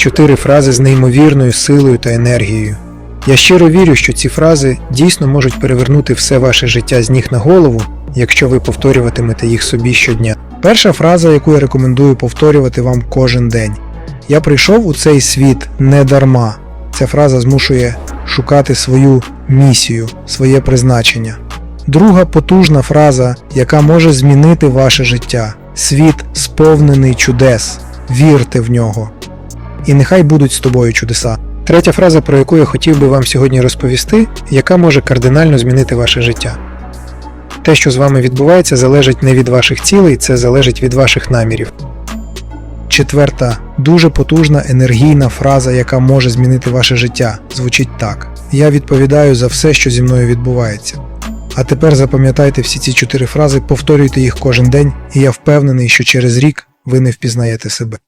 Чотири фрази з неймовірною силою та енергією. Я щиро вірю, що ці фрази дійсно можуть перевернути все ваше життя з ніг на голову, якщо ви повторюватимете їх собі щодня. Перша фраза, яку я рекомендую повторювати вам кожен день. Я прийшов у цей світ не дарма. Ця фраза змушує шукати свою місію, своє призначення. Друга потужна фраза, яка може змінити ваше життя. Світ сповнений чудес. Вірте в нього. І нехай будуть з тобою чудеса. Третя фраза, про яку я хотів би вам сьогодні розповісти, яка може кардинально змінити ваше життя. Те, що з вами відбувається, залежить не від ваших цілей, це залежить від ваших намірів. Четверта, дуже потужна енергійна фраза, яка може змінити ваше життя, звучить так: Я відповідаю за все, що зі мною відбувається. А тепер запам'ятайте всі ці чотири фрази, повторюйте їх кожен день, і я впевнений, що через рік ви не впізнаєте себе.